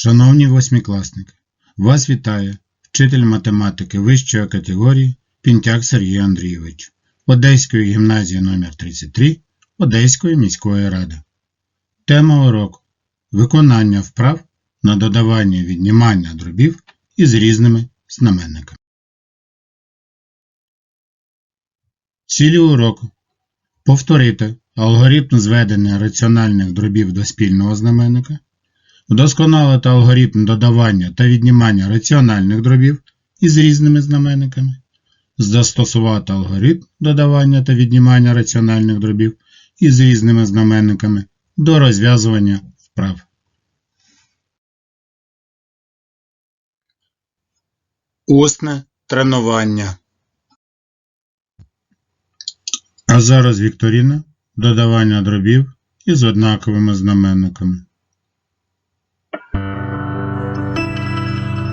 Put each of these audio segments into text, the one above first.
Шановні восьмикласники, вас вітає вчитель математики вищої категорії Пінтяк Сергій Андрійович Одеської гімназії номер 33 Одеської міської ради. Тема уроку Виконання вправ на додавання віднімання дробів із різними знаменниками. Цілі уроку повторити алгоритм зведення раціональних дробів до спільного знаменника, вдосконалити алгоритм додавання та віднімання раціональних дробів із різними знаменниками, застосувати алгоритм додавання та віднімання раціональних дробів із різними знаменниками до розв'язування вправ. Усне тренування. А зараз вікторина додавання дробів із однаковими знаменниками.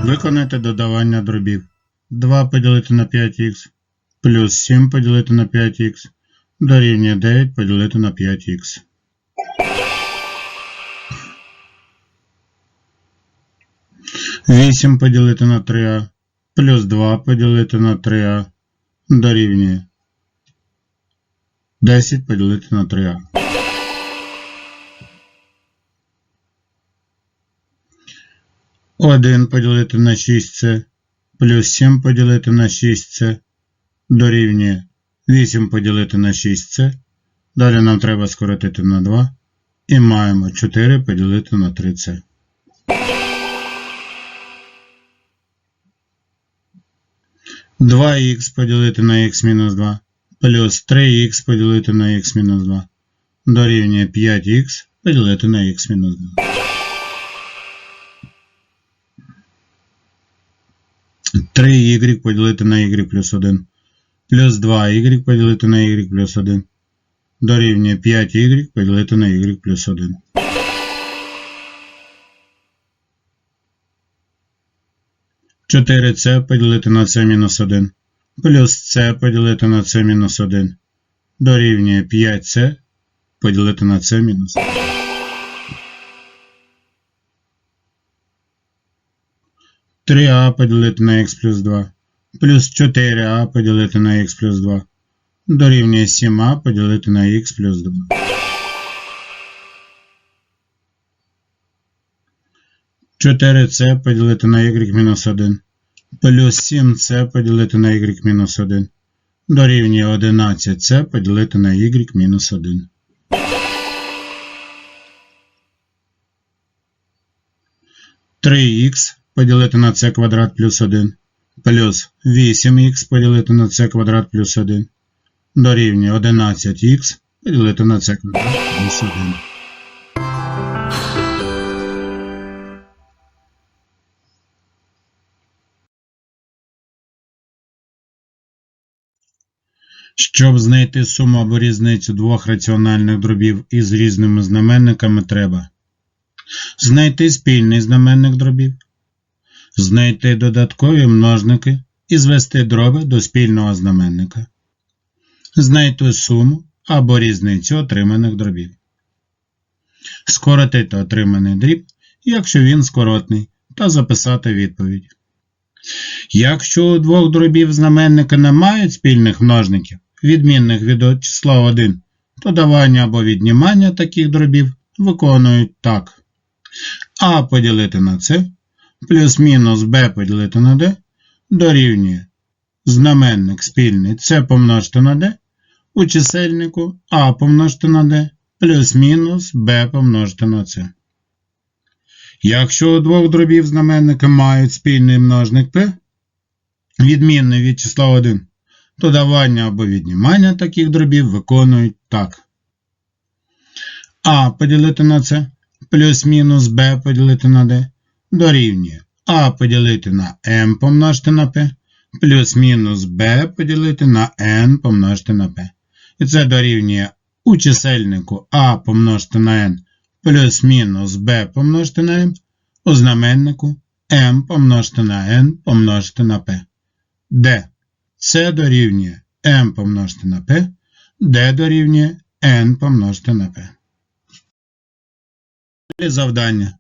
Виконайте додавання дробів. 2 поділити на 5х плюс 7 поділити на 5х дорівнює 9 поділити на 5х. Вісім поділити на 3а плюс 2 поділити на 3а дорівнює 10 поділити на 3а. Один поділити на 6c плюс 7 поділити на 6c дорівнює 8 поділити на 6c. Далі нам треба скоротити на 2. І маємо 4 поділити на 3c. Два х поділити на х мінус 2 плюс 3х поділити на х мінус 2 дорівнює 5х поділити на х мінус 2. 3y поділити на y плюс 1 плюс 2y поділити на y плюс 1 дорівнює 5y поділити на y плюс 1. Чотири це поділити на це мінус 1 плюс це поділити на це мінус 1 дорівнює 5це поділити на це мінус 1. Три а поділити на х плюс 2 плюс 4а поділити на х плюс 2 дорівнює 7а поділити на х плюс 2. Чотири це поділити на y мінус 1 плюс 7c поділити на y мінус 1 дорівнює 11c поділити на y мінус 1. Три х поділити на c квадрат плюс 1 плюс 8х поділити на c квадрат плюс 1 дорівнює 11х поділити на c квадрат плюс 1. Щоб знайти суму або різницю двох раціональних дробів із різними знаменниками треба знайти спільний знаменник дробів, знайти додаткові множники і звести дроби до спільного знаменника, знайти суму або різницю отриманих дробів, скоротити отриманий дріб, якщо він скоротний, та записати відповідь. Якщо у двох дробів знаменника не мають спільних множників, відмінних від числа 1, то давання або віднімання таких дробів виконують так. А поділити на С плюс-мінус Б поділити на D дорівнює знаменник спільний С помножити на D у чисельнику А помножити на D плюс-мінус Б помножити на С. Якщо у двох дробів знаменники мають спільний множник П, відмінний від числа 1, то давання або віднімання таких дробів виконують так. А поділити на С плюс-мінус b поділити на d дорівнює а поділити на m помножити на p плюс-мінус b поділити на n помножити на p. І це дорівнює у чисельнику а помножити на n плюс-мінус b помножити на m, у знаменнику m помножити на n помножити на p. d. Це дорівнює m помножити на p, d дорівнює n помножити на p. Завдання.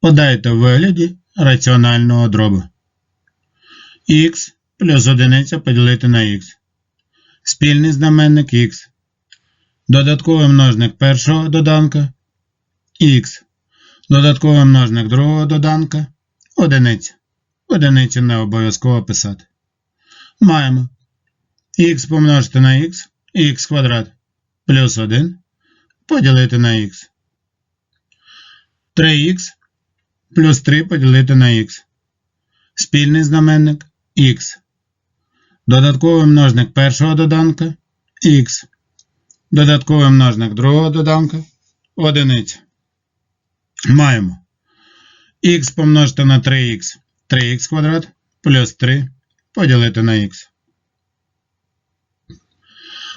Подайте в вигляді раціонального дробу. х плюс 1 поділити на х. Спільний знаменник х. Додатковий множник першого доданка х. Додатковий множник другого доданка одиниця. Одиницю не обов'язково писати. Маємо х помножити на х, х квадрат плюс 1 поділити на х. 3х плюс 3 поділити на х. Спільний знаменник х. Додатковий множник першого доданка х. Додатковий множник другого доданка одиниця. Маємо х помножити на 3х 3х квадрат плюс 3 поділити на х.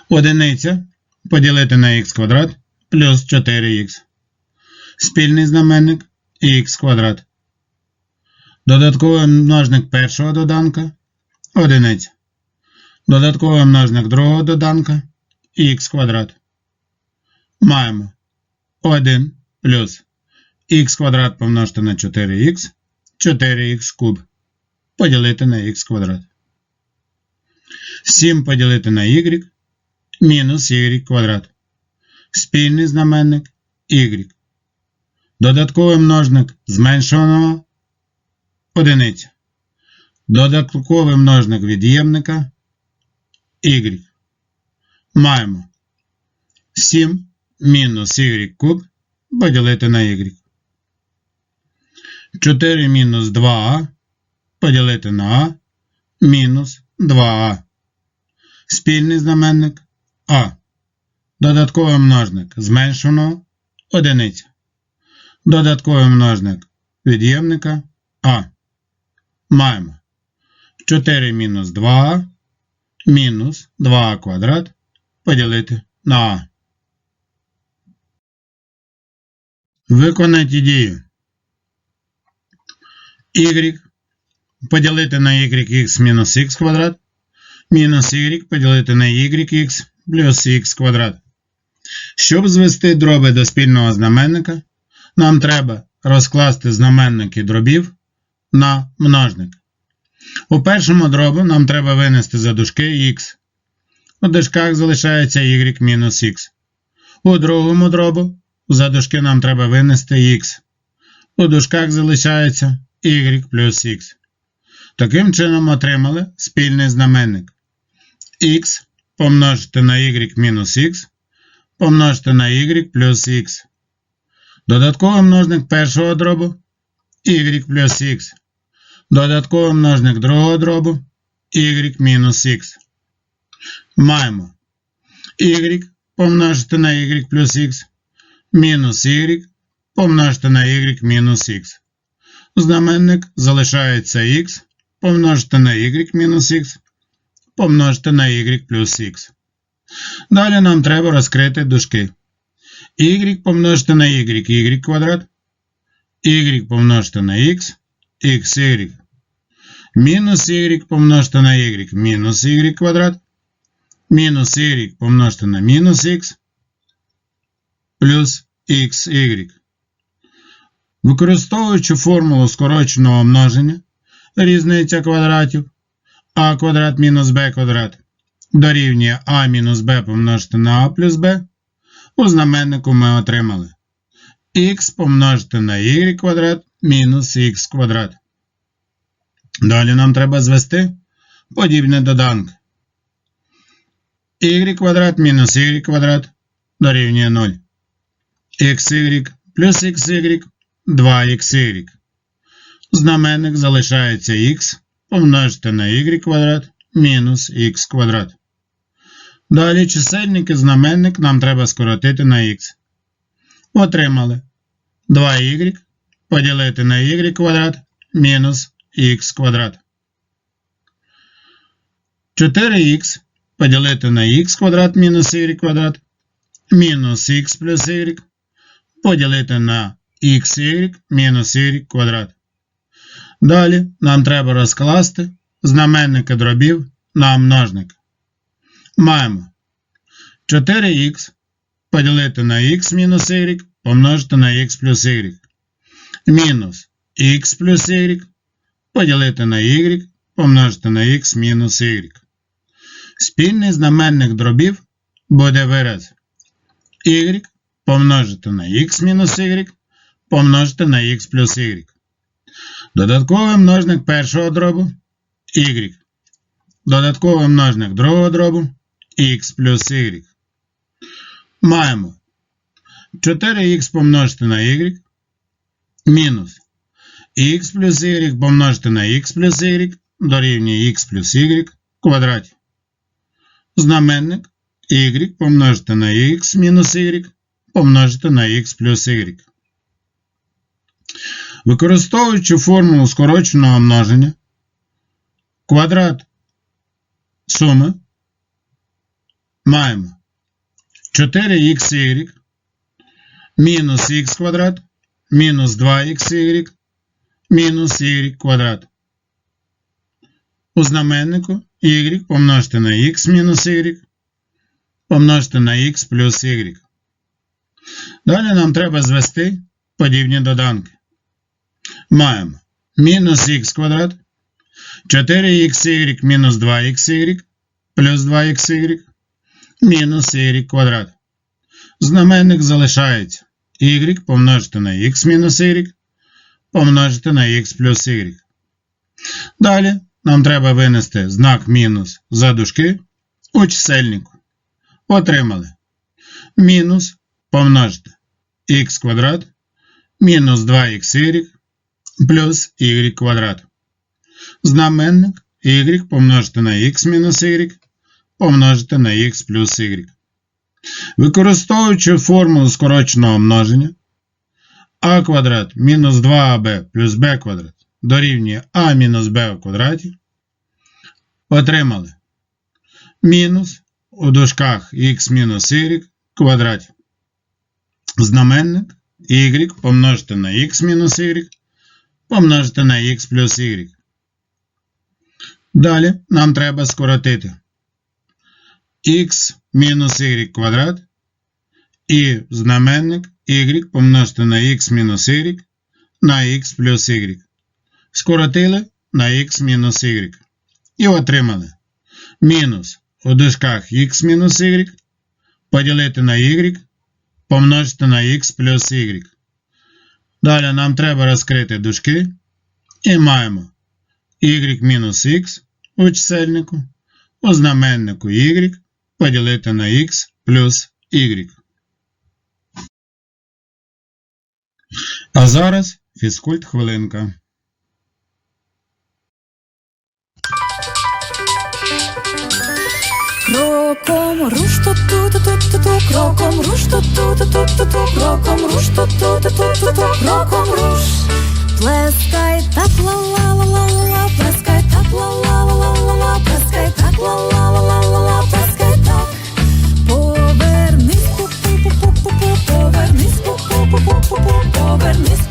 Одиниця поділити на х квадрат плюс 4х. Спільний знаменник х квадрат. Додатковий множник першого доданка одиниця. Додатковий множник другого доданка х квадрат. Маємо 1 плюс х квадрат помножити на 4х 4х куб поділити на х квадрат. 7 поділити на y мінус y квадрат. Спільний знаменник y. Додатковий множник зменшуваного одиниця. Додатковий множник від'ємника y. Маємо 7 мінус y куб поділити на y. 4 мінус 2а поділити на а мінус 2а. Спільний знаменник А. Додатковий множник зменшеного одиниця. Додатковий множник від'ємника А. Маємо 4 мінус 2а мінус 2а квадрат поділити на А. Виконайте дію. y поділити на yx мінус х квадрат мінус y поділити на yx плюс х квадрат. Щоб звести дроби до спільного знаменника, нам треба розкласти знаменники дробів на множник. У першому дробу нам треба винести за дужки х. У дужках залишається y мінус х. У другому дробу за дужки нам треба винести х. У дужках залишається y плюс х. Таким чином отримали спільний знаменник. х помножити на y мінус х помножити на y плюс х. Додатковий множник першого дробу y плюс х. Додатковий множник другого дробу y мінус х. Маємо y помножити на y плюс х мінус y помножити на y мінус х. Знаменник залишається х помножити на y мінус х помножити на y плюс х. Далі нам треба розкрити дужки. Y помножити на y, y квадрат, y помножити на x, xy. Мінус y помножити на y, мінус y квадрат, мінус y помножити на мінус х, плюс xy. Використовуючи формулу скороченого множення, різниця квадратів а квадрат мінус b квадрат дорівнює а мінус b помножити на а плюс b, у знаменнику ми отримали х помножити на y квадрат мінус х квадрат. Далі нам треба звести подібне доданки. y квадрат мінус y квадрат дорівнює 0. xy плюс xy 2xy. Знаменник залишається х помножити на y квадрат мінус х квадрат. Далі чисельник і знаменник нам треба скоротити на х. Отримали 2y поділити на y квадрат мінус х квадрат. 4х поділити на х квадрат мінус y квадрат мінус х плюс y поділити на xy мінус y квадрат. Далі нам треба розкласти знаменники дробів на множник. Маємо 4х поділити на х мінус y помножити на х плюс y. мінус х плюс y поділити на y помножити на х мінус y. Спільний знаменник дробів буде вираз y помножити на х мінус y помножити на х плюс y. Додатковий множник першого дробу y. Додатковий множник другого дробу х плюс y. Маємо 4х помножити на y мінус х плюс y помножити на х плюс y дорівнює х плюс y в квадраті. Знаменник y помножити на х мінус y помножити на х плюс y. Використовуючи формулу скороченого множення, квадрат суми маємо 4xy мінус х квадрат мінус 2xy мінус y квадрат. У знаменнику y помножити на х мінус y помножити на х плюс y. Далі нам треба звести подібні доданки. Маємо мінус х квадрат, 4xy мінус 2xy плюс 2xy мінус y квадрат. Знаменник залишається y помножити на х мінус y помножити на х плюс y. Далі нам треба винести знак мінус за дужки у чисельнику. Отримали мінус помножити х квадрат мінус 2xy плюс y квадрат. Знаменник y помножити на х мінус y помножити на х плюс y. Використовуючи формулу скороченого множення, а квадрат мінус 2аб плюс b квадрат дорівнює а мінус b в квадраті, отримали мінус у дужках х мінус y квадраті. Знаменник y помножити на х мінус y помножити на х плюс y. Далі нам треба скоротити х мінус y квадрат і знаменник y помножити на х мінус y на х плюс y. Скоротили на х мінус y. І отримали мінус у дужках х мінус y поділити на y помножити на х плюс y. Далі нам треба розкрити дужки і маємо y мінус х у чисельнику, у знаменнику y поділити на х плюс y. А зараз фізкульт хвилинка. Кроком руш ту ту ту ту кроком руш ту ту ту ту ту кроком руш ту ту ту ту кроком руш Плескай так ла ла ла ла плескай так ла ла ла ла ла плескай так ла ла ла ла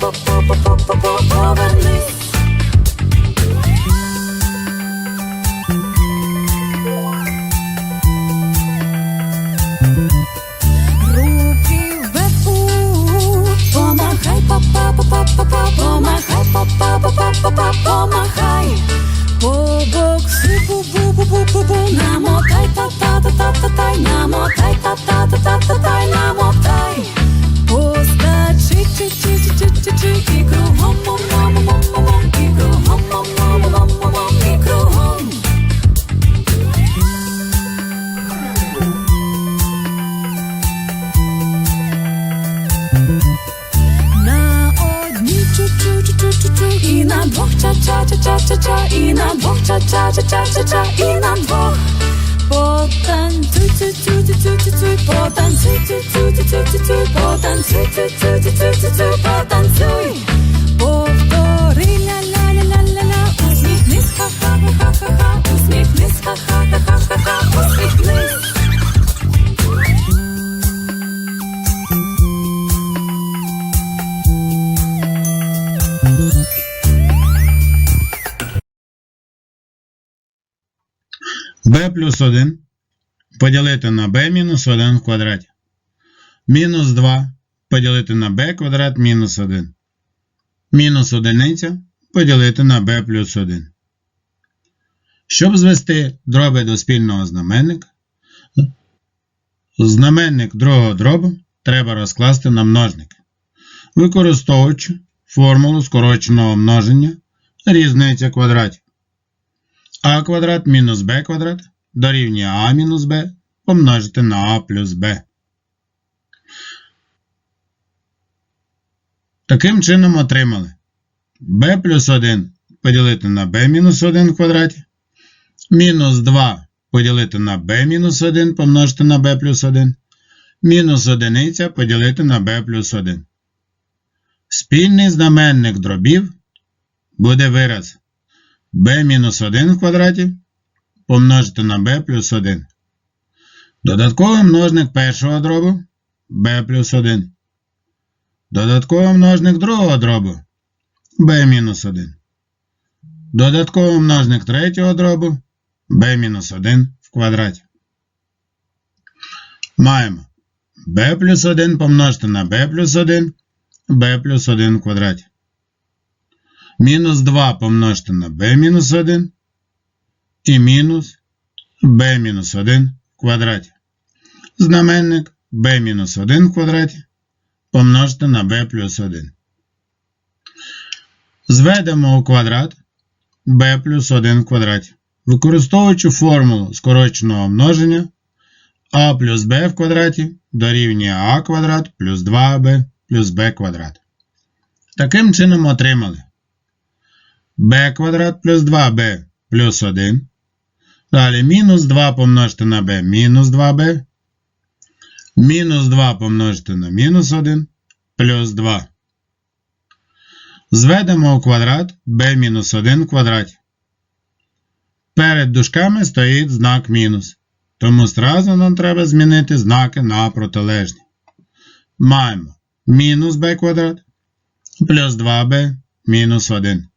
повернись Руки вверху, помахай, па-па, па-па, па-па, помахай, па-па, па-па, па-па, помахай. Побокси, бу-бу-бу-бу-бу-бу, намотай, та-та-та-та-та-тай, намотай, та-та-та-та-та-тай, намотай. Ча-ча-ча-ча-ча-ча, і на двох ча-ча-ча-ча-ча-ча, і на двох. Потанцюй, цю-цю-цю-цю-цю, потанцюй, цю-цю-цю-цю-цю, потанцюй, цю-цю-цю-цю-цю, потанцюй. B плюс 1 поділити на b мінус 1 в квадраті. Мінус 2 поділити на b квадрат мінус 1. мінус одиниця поділити на b плюс 1. Щоб звести дроби до спільного знаменника, знаменник другого дробу треба розкласти на множники, використовуючи формулу скороченого множення різниця квадратів. а квадрат мінус b квадрат дорівнює а мінус b помножити на а плюс b. Таким чином отримали b плюс 1 поділити на b мінус 1 в квадраті, мінус 2 поділити на b мінус 1 помножити на b плюс 1, мінус 1 поділити на b плюс 1. Спільний знаменник дробів буде вираз b мінус 1 в квадраті помножити на b плюс 1. Додатковий множник першого дробу b плюс 1. Додатковий множник другого дробу b мінус 1. Додатковий множник третього дробу b мінус 1 в квадраті. Маємо b плюс 1 помножити на b плюс 1 b плюс 1 в квадраті. Мінус 2 помножити на b мінус 1 і мінус b-1 в квадраті. Знаменник b-1 в квадраті помножити на b плюс 1. Зведемо у квадрат b плюс 1 в квадраті. Використовуючи формулу скороченого множення а плюс b в квадраті дорівнює а квадрат плюс 2ab плюс b квадрат. Таким чином отримали b квадрат плюс 2b плюс 1. Далі мінус 2 помножити на b мінус 2b. Мінус 2 помножити на мінус 1 плюс 2. Зведемо у квадрат b мінус 1 в квадраті. Перед дужками стоїть знак мінус. Тому зразу нам треба змінити знаки на протилежні. Маємо мінус b квадрат плюс 2b мінус 1.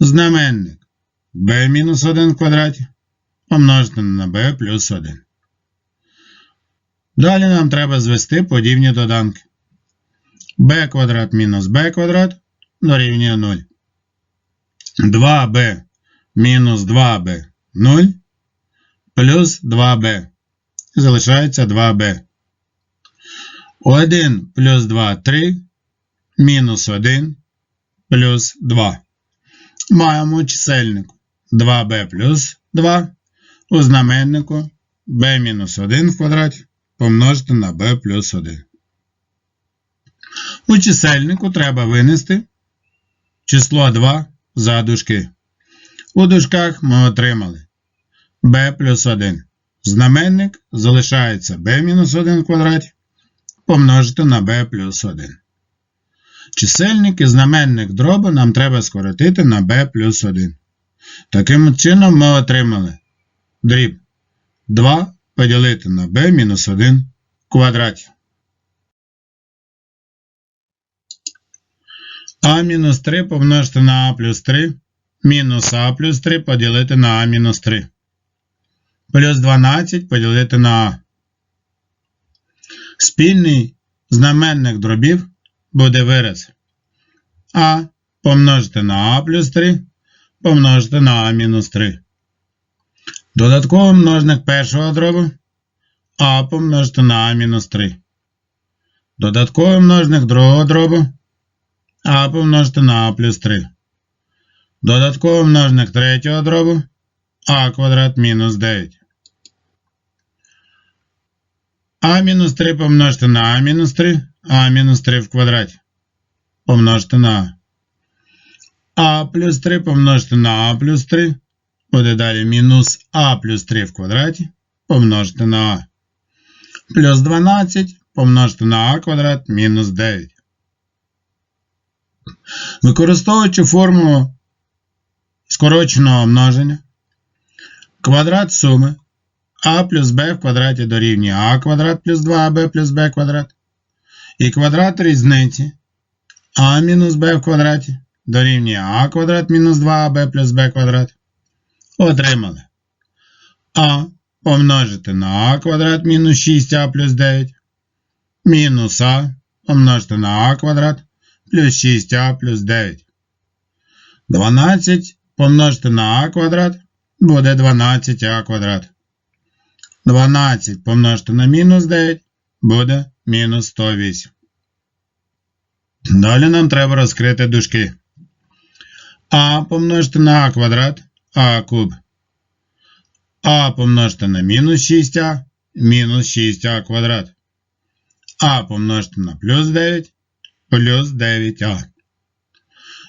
Знаменник b мінус 1 в квадраті помножити на b плюс 1. Далі нам треба звести подібні доданки. b квадрат мінус b квадрат дорівнює 0. 2b мінус 2b 0 плюс 2b. Залишається 2b. 1 плюс 2 3 мінус 1 плюс 2. Маємо чисельник 2b плюс 2 у знаменнику b-1 в квадраті помножити на b плюс 1. У чисельнику треба винести число 2 за дужки. У дужках ми отримали b плюс 1. Знаменник залишається b-1 в квадраті помножити на b плюс 1. Чисельник і знаменник дроба нам треба скоротити на b плюс 1. Таким чином ми отримали дріб 2 поділити на b мінус 1 в квадраті. а мінус 3 помножити на а плюс 3 мінус а плюс 3 поділити на а мінус 3. Плюс 12 поділити на а. Спільний знаменник дробів буде вираз а помножити на а плюс 3 помножити на а мінус 3. Додатковий множник першого дробу а помножити на а мінус 3. Додатковий множник другого дробу а помножити на а плюс 3. Додатковий множник третього дробу а квадрат мінус 9. а мінус 3 помножити на а мінус 3, а мінус 3 в квадраті. Помножити на а. а плюс 3 помножити на а плюс 3. Буде далі мінус а плюс 3 в квадраті помножити на а. Плюс 12 помножити на а квадрат мінус 9. Використовуючи формулу скороченого множення, квадрат суми а плюс b в квадраті дорівнює а квадрат плюс 2аб плюс b квадрат. І квадрат різниці а мінус b в квадраті дорівнює а квадрат мінус 2аб плюс b квадрат. Отримали а помножити на квадрат мінус 6а плюс 9 мінус а помножити на а квадрат плюс 6а плюс 9. 12 помножити на а квадрат буде 12а квадрат. 12 помножити на мінус 9 буде мінус 108. Далі нам треба розкрити дужки. А помножити на а квадрат а куб. А помножити на мінус 6а мінус 6а квадрат. А помножити на плюс 9 плюс 9а.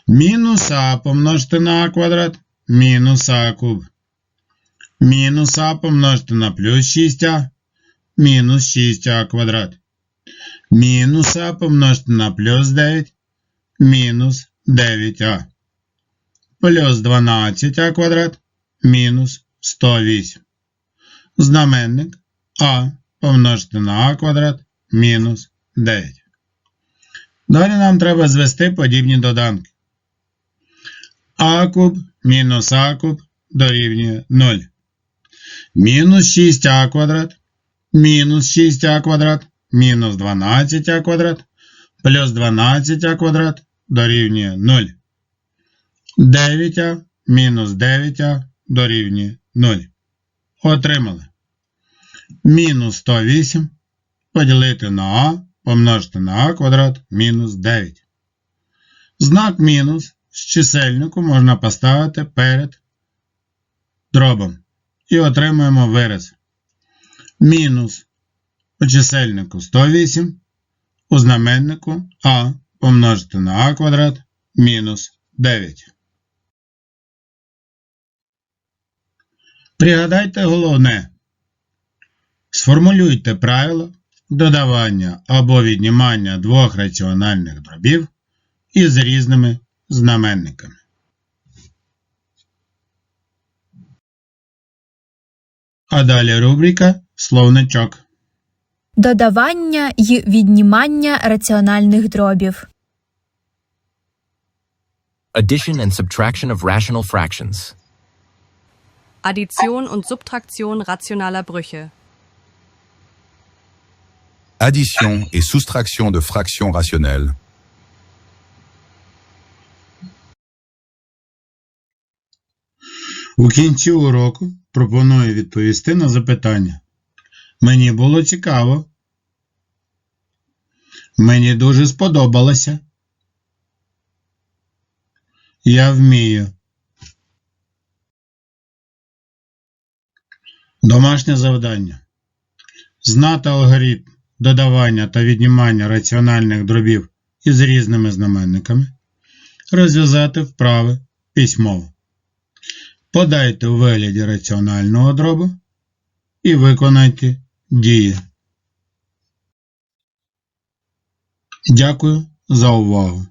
Мінус а помножити на а квадрат мінус а куб. Мінус а помножити на плюс 6а мінус 6а квадрат. Мінус а помножити на плюс 9 мінус 9а. Плюс 12а квадрат мінус 108. Знаменник а помножити на а квадрат мінус 9. Далі нам треба звести подібні доданки. а куб мінус а куб дорівнює 0. Мінус 6а квадрат мінус 6а квадрат мінус 12а квадрат плюс 12а квадрат дорівнює 0. 9а мінус 9а дорівнює 0. Отримали. Мінус 108 поділити на а помножити на а квадрат мінус 9. Знак мінус з чисельнику можна поставити перед дробом. І отримуємо вираз. Мінус у чисельнику 108, у знаменнику а помножити на а квадрат мінус 9. Пригадайте головне. Сформулюйте правило додавання або віднімання двох раціональних дробів із різними знаменниками. А далі рубрика Словничок. Додавання й віднімання раціональних дробів. Addition and subtraction of rational fractions. Addition und Subtraktion rationaler Brüche. Addition et soustraction de fractions rationnelles. У кінці уроку пропоную відповісти на запитання. Мені було цікаво. Мені дуже сподобалося. Я вмію. Домашнє завдання. Знати алгоритм додавання та віднімання раціональних дробів із різними знаменниками. Розв'язати вправи письмово. Подайте у вигляді раціонального дробу і виконайте дії. Дякую за увагу.